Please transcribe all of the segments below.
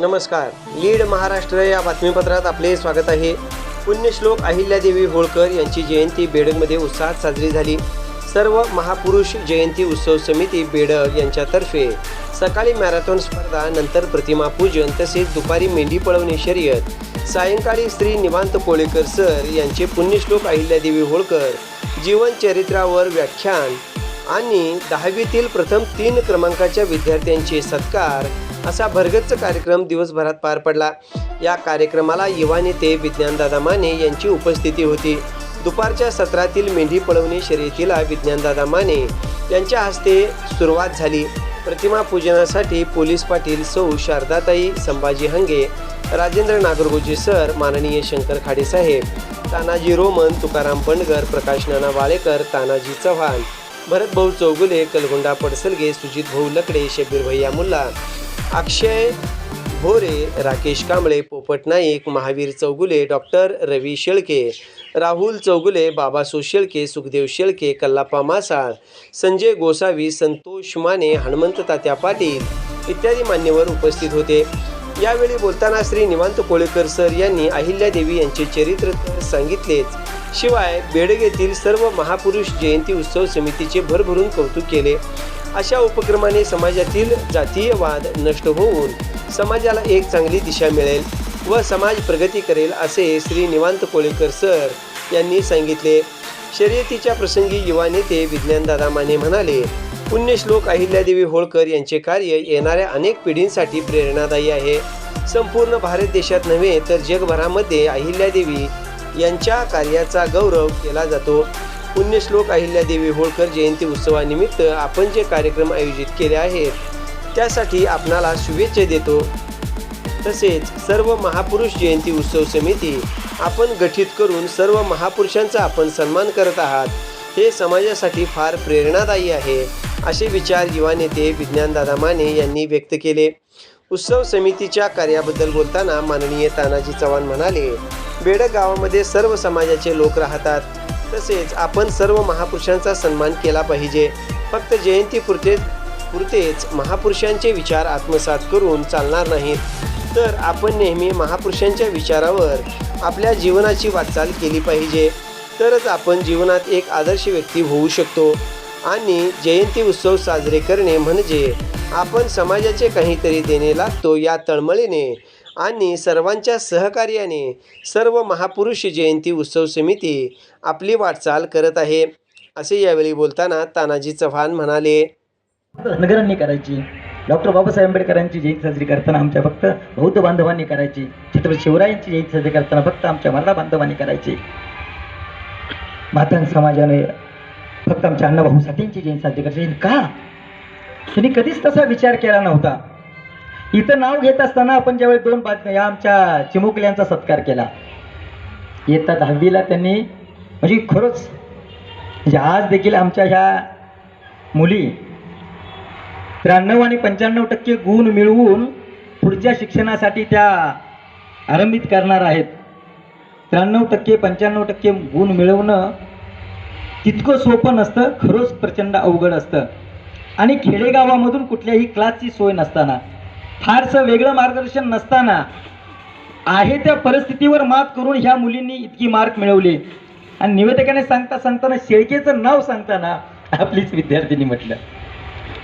नमस्कार. लीड महाराष्ट्र या बातमीपत्रात आपले स्वागत आहे. पुण्यश्लोक अहिल्यादेवी होळकर यांची जयंती बेडगमध्ये उत्साहात साजरी झाली. सर्व महापुरुष जयंती उत्सव समिती बेडग यांच्यातर्फे सकाळी मॅरेथॉन स्पर्धा नंतर प्रतिमा पूजन तसेच दुपारी मेंढी पळवणे शर्यत. सायंकाळी श्री निवांत कोळेकर सर यांचे पुण्यश्लोक अहिल्यादेवी होळकर जीवनचरित्रावर व्याख्यान आणि दहावीतील प्रथम तीन क्रमांकाच्या विद्यार्थ्यांचे सत्कार असा भरगच्च कार्यक्रम दिवसभरात पार पडला. या कार्यक्रमाला युवा नेते विज्ञानदादा माने यांची उपस्थिती होती. दुपारच्या सत्रातील मेंढी पळवणी शर्यतीला विज्ञानदादा माने यांच्या हस्ते सुरुवात झाली. प्रतिमा पूजनासाठी पोलीस पाटील सौ शारदाताई संभाजी हंगे राजेंद्र नागरगोजी सर माननीय शंकर खाडेसाहेब तानाजी रोमन तुकाराम पणगर प्रकाश नाना वाळेकर तानाजी चव्हाण भरतभाऊ चौगुले कलगुंडा पडसलगे सुजित भाऊ लकडे शबीर भैया मुल्ला अक्षय भोरे राकेश कांबळे पोपट नाईक महावीर चौगुले डॉक्टर रवी शेळके राहुल चौगुले बाबासो शेळके सुखदेव शेळके कल्लाप्पा मासाळ संजय गोसावी संतोष माने हनुमंत तात्या पाटील इत्यादी मान्यवर उपस्थित होते. यावेळी बोलताना श्री निवांत कोळेकर सर यांनी अहिल्यादेवी यांचे चरित्र सांगितलेच. शिवाय बेडगेतील येथील सर्व महापुरुष जयंती उत्सव समितीचे भरभरून कौतुक केले. अशा उपक्रमाने समाजातील जातीयवाद नष्ट होऊन समाजाला एक चांगली दिशा मिळेल व समाज प्रगती करेल असे श्री निवांत कोळेकर सर यांनी सांगितले. शर्यतीच्या प्रसंगी युवा नेते विज्ञानदादा माने म्हणाले पुण्यश्लोक अहिल्यादेवी होळकर यांचे कार्य येणाऱ्या अनेक पिढींसाठी प्रेरणादायी आहे. संपूर्ण भारत देशात नव्हे तर जगभरामध्ये अहिल्यादेवी यांच्या कार्याचा गौरव केला जातो. पुण्यश्लोक अहिल्यादेवी होळकर जयंती उत्सवानिमित्त आपण जे कार्यक्रम आयोजित केले आहेत त्यासाठी आपणाला शुभेच्छा देतो. तसेच सर्व महापुरुष जयंती उत्सव समिती आपण गठीत करून सर्व महापुरुषांचा आपण सन्मान करत आहात हे समाजासाठी फार प्रेरणादायी आहे असे विचार युवा नेते विज्ञानदादा माने यांनी व्यक्त केले. उत्सव समितीच्या कार्याबद्दल बोलताना माननीय तानाजी चव्हाण म्हणाले बेडक गावामध्ये सर्व समाजाचे लोक राहतात. तसेच आपण सर्व महापुरुषांचा सन्मान केला पाहिजे. फक्त जयंतीपुरते पुरतेच महापुरुषांचे विचार आत्मसात करून चालणार नाहीत. तर आपण नेहमी महापुरुषांच्या विचारावर आपल्या जीवनाची वाटचाल केली पाहिजे. तरच आपण जीवनात एक आदर्श व्यक्ती होऊ शकतो. आणि जयंती उत्सव साजरे करणे म्हणजे आपण समाजाचे काहीतरी देणे लागतो या तळमळीने. आणि सर्वांच्या सहकार्याने सर्व महापुरुष जयंती उत्सव समिती आपली वाटचाल करत आहे. असे यावेळी बोलताना तानाजी चव्हाण म्हणाले नगरांनी करायची. डॉक्टर बाबासाहेब आंबेडकरांची जयंती साजरी करताना आमच्या फक्त बौद्ध बांधवांनी करायची. छत्रपती शिवरायांची जयंती साजरी करताना फक्त आमच्या मराठा बांधवांनी करायची. मातंग समाजाने फक्त आमच्या अण्णाभाऊ साठेंची जयंती साजरी करायची. का? त्यांनी कधीच तसा विचार केला नव्हता. इथं नाव घेत असताना आपण ज्यावेळी दोन बातम्या या आमच्या चिमुकल्यांचा सत्कार केला. इयत्ता दहावीला त्यांनी म्हणजे खरंच म्हणजे आज देखील आमच्या ह्या मुली त्र्याण्णव आणि पंच्याण्णव टक्के गुण मिळवून पुढच्या शिक्षणासाठी त्या आरंभित करणार आहेत. त्र्याण्णव टक्के पंच्याण्णव टक्के गुण मिळवणं तितकं सोपं नसतं खरंच प्रचंड अवघड असतं. आणि खेडेगावामधून कुठल्याही क्लासची सोय नसताना फारसं वेगळं मार्गदर्शन नसताना आहे त्या परिस्थितीवर मात करून ह्या मुलींनी इतकी मार्क मिळवली. आणि निवेदकाने सांगता सांगताना शेळकेचं नाव सांगताना आपलीच विद्यार्थिनी म्हटलं.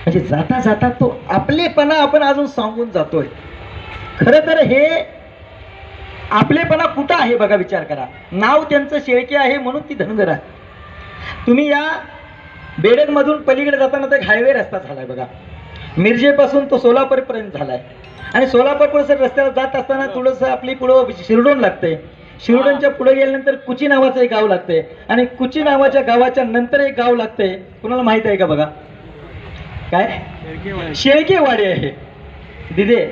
म्हणजे जाता जाता तो आपलेपणा आपण अजून सांगून जातोय. खरं तर हे आपलेपणा कुठं आहे बघा विचार करा. नाव त्यांचं शेळके आहे म्हणून ती धनगर आहे. तुम्ही या बेडकमधून पलीकडे जाताना तर हायवे रस्ता झालाय बघा. मिरजेपासून तो सोलापूरपर्यंत झालाय. आणि सोलापूरपर्यंत रस्त्याला जात असताना थोडंसं आपली पुढं शिरडोन लागते. शिरडोनच्या पुढे गेल्यानंतर कुची नावाचं एक गाव लागते. आणि कुची नावाच्या गावाच्या नंतर एक गाव लागते. कुणाला माहीत आहे का बघा? काय? शेळकेवाडी. आहे. दिदे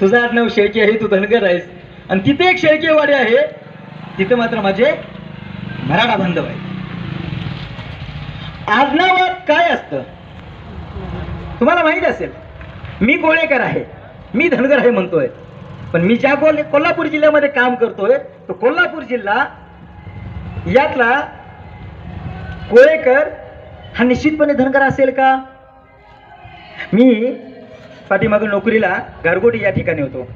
तुझं आडनाव शेळके आहे तू धनगर आहेस. आणि तिथे एक शेळकेवाडी आहे. तिथे मात्र माझे मराठा बांधव आहे आडनावात काय असतं? तुम्हाला माहीत असेल मी गोळेकर आहे. मी धनगर आहे म्हणतोय. पण मी ज्या कोल कोल्हापूर जिल्ह्यामध्ये काम करतोय तो कोल्हापूर जिल्हा यातला कोळेकर हा निश्चितपणे धनगर असेल का? मी पाठीमागं नोकरीला गारगोटी या ठिकाणी होतो.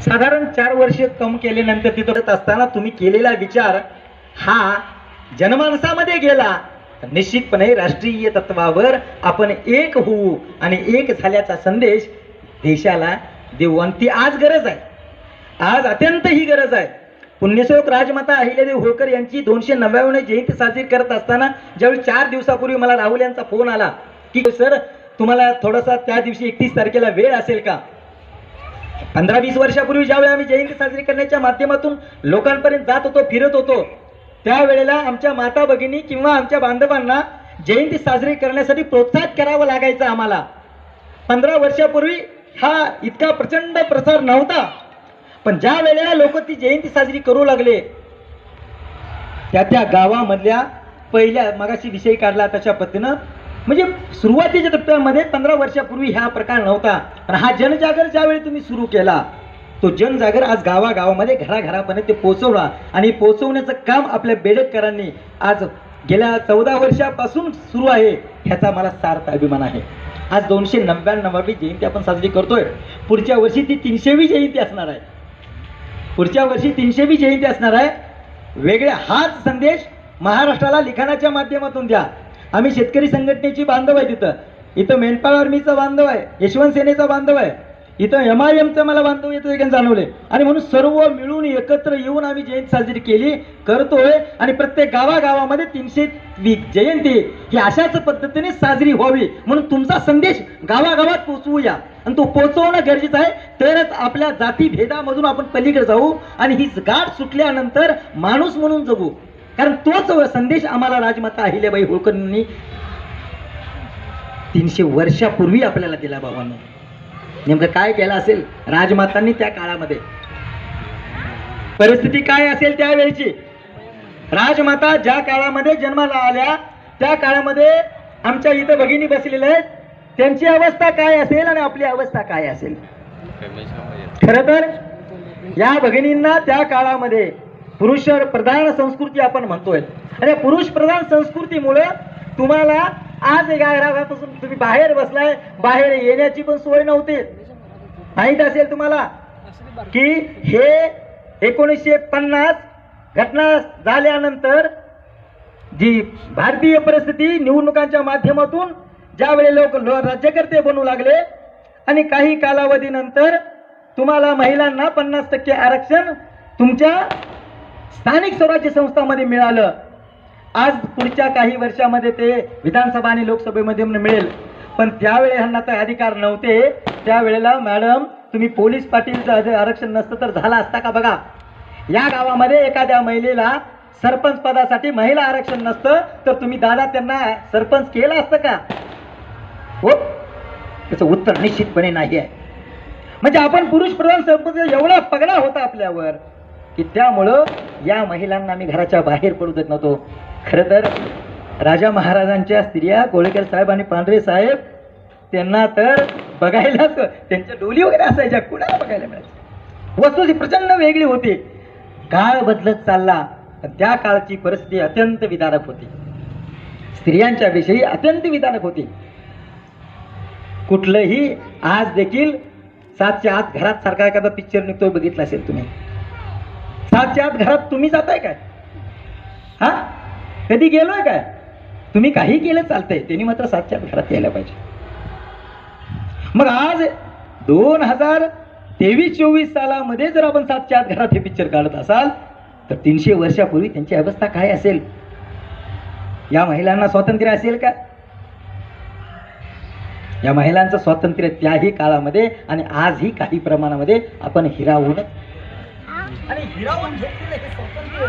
साधारण चार वर्ष कम केल्यानंतर तिथं असताना तुम्ही केलेला विचार हा जनमानसामध्ये गेला. निश्चितपणे राष्ट्रीय तत्वावर आपण एक होऊ आणि एक झाल्याचा संदेश देशाला देऊ आणि ती आज गरज आहे. आज अत्यंत ही गरज आहे. पुण्यशोक राजमाता अहिल्यादेवी होळकर यांची दोनशे नव्याण्णव जयंती साजरी करत असताना ज्यावेळी चार दिवसापूर्वी मला राहुल यांचा फोन आला की सर तुम्हाला थोडासा त्या दिवशी एकतीस तारखेला वेळ असेल का? पंधरा वीस वर्षापूर्वी ज्यावेळी आम्ही जयंती साजरी करण्याच्या माध्यमातून लोकांपर्यंत जात होतो फिरत होतो त्यावेळेला आमच्या माता भगिनी किंवा आमच्या बांधवांना जयंती साजरी करण्यासाठी प्रोत्साहित करावं लागायचं आम्हाला. पंधरा वर्षापूर्वी हा इतका प्रचंड प्रसार नव्हता. पण ज्या वेळेला लोक ती जयंती साजरी करू लागले त्या त्या गावामधल्या पहिल्या मगाशी विषय काढला त्याच्या पद्धतीनं. म्हणजे सुरुवातीच्या टप्प्यामध्ये पंधरा वर्षापूर्वी हा प्रकार नव्हता. पण हा जनजागर ज्यावेळी तुम्ही सुरू केला तो जनजागर आज गावागावामध्ये घराघरापर्यंत ते पोचवला. आणि पोचवण्याचं काम आपल्या बेडकरांनी आज गेल्या चौदा वर्षापासून सुरू आहे ह्याचा मला सार्थ अभिमान आहे. आज दोनशे नव्याण्णवावी जयंती आपण साजरी करतोय. पुढच्या वर्षी ती तीनशेवी जयंती असणार आहे. पुढच्या वर्षी तीनशेवी जयंती असणार आहे. वेगळे हाच संदेश महाराष्ट्राला लिखाणाच्या माध्यमातून द्या. आम्ही शेतकरी संघटनेची बांधव आहे तिथं. इथं मेंढपाळ आर्मीचा बांधव आहे. यशवंत सेनेचा बांधव आहे. इथं एम आय एमचं मला बांधव येतो एक जाणवले आणि म्हणून सर्व मिळून एकत्र येऊन आम्ही जयंती साजरी केली करतोय. आणि प्रत्येक गावागावामध्ये तीनशे जयंती ही अशाच पद्धतीने साजरी व्हावी. म्हणून तुमचा संदेश गावागावात पोचवूया. आणि तो पोचवणं गरजेचं आहे. तरच आपल्या जाती भेदामधून आपण पलीकडे जाऊ आणि ही गाठ सुटल्यानंतर माणूस म्हणून जगू. कारण तोच संदेश आम्हाला राजमाता अहिल्याबाई होळकरांनी तीनशे वर्षापूर्वी आपल्याला दिला बाबांना. नेमकं काय केलं असेल राजमातांनी त्या काळामध्ये? परिस्थिती काय असेल त्यावेळेची? राजमाता ज्या काळामध्ये जन्माला आल्या त्या काळामध्ये आमच्या इथं भगिनी बसलेल्या आहेत. त्यांची अवस्था काय असेल आणि आपली अवस्था काय असेल? खर तर या भगिनींना त्या काळामध्ये पुरुष प्रधान संस्कृती आपण म्हणतोय. आणि पुरुष प्रधान संस्कृतीमुळे तुम्हाला आज एका घरापासून तुम्ही बाहेर बसलाय बाहेर येण्याची पण सोय नव्हती. माहीत असेल तुम्हाला की हे एकोणीसशे पन्नास घटना झाल्यानंतर जी भारतीय परिस्थिती निवडणुकांच्या माध्यमातून ज्यावेळी लोक राज्यकर्ते बनू लागले आणि काही कालावधीनंतर तुम्हाला महिलांना पन्नास टक्के आरक्षण तुमच्या स्थानिक स्वराज्य संस्थांमध्ये मिळालं. आज पुढच्या काही वर्षामध्ये ते विधानसभा आणि लोकसभेमध्ये मिळेल. पण त्यावेळी ह्यांना तर अधिकार नव्हते. त्यावेळेला मॅडम तुम्ही पोलीस पाटीलचं आरक्षण नसतं तर झालं असता का बघा? या गावामध्ये एखाद्या महिलेला सरपंच पदासाठी महिला आरक्षण नसतं तर तुम्ही दादा त्यांना सरपंच केलं असतं का? हो? त्याचं उत्तर निश्चितपणे नाही आहे. म्हणजे आपण पुरुष प्रधान सरपंच एवढा पगडा होता आपल्यावर की त्यामुळं या महिलांना आम्ही घराच्या बाहेर पडू देत नव्हतो. खरं तर राजा महाराजांच्या स्त्रिया कोळेकर साहेब आणि पांढरे साहेब त्यांना तर बघायलाच त्यांच्या डोली वगैरे असायच्या कुणाला बघायला मिळायचं? वस्तू प्रचंड वेगळी होती. काळ बदलत चालला पण त्या काळची परिस्थिती अत्यंत विदारक होती. स्त्रियांच्या विषयी अत्यंत विधानक होती. कुठलंही आज देखील सातच्या आत घरात सारखा एखादा पिक्चर निघतोय बघितला असेल तुम्ही. सातच्या आत घरात तुम्ही जाताय काय? हा? कधी गेलोय काय? तुम्ही काही केलं चालतंय त्यांनी मात्र सातच्या घरात यायला पाहिजे. मग आज दोन हजार तेवीस चोवीस सालामध्ये जर आपण सातच्या आत घरात हे पिक्चर काढत असाल तर तीनशे वर्षापूर्वी त्यांची अवस्था काय असेल? या महिलांना स्वातंत्र्य असेल का? या महिलांचं स्वातंत्र्य त्याही काळामध्ये आणि आजही काही प्रमाणामध्ये आपण हिरावून आणि हिरावून घेतलेलं हे स्वातंत्र्य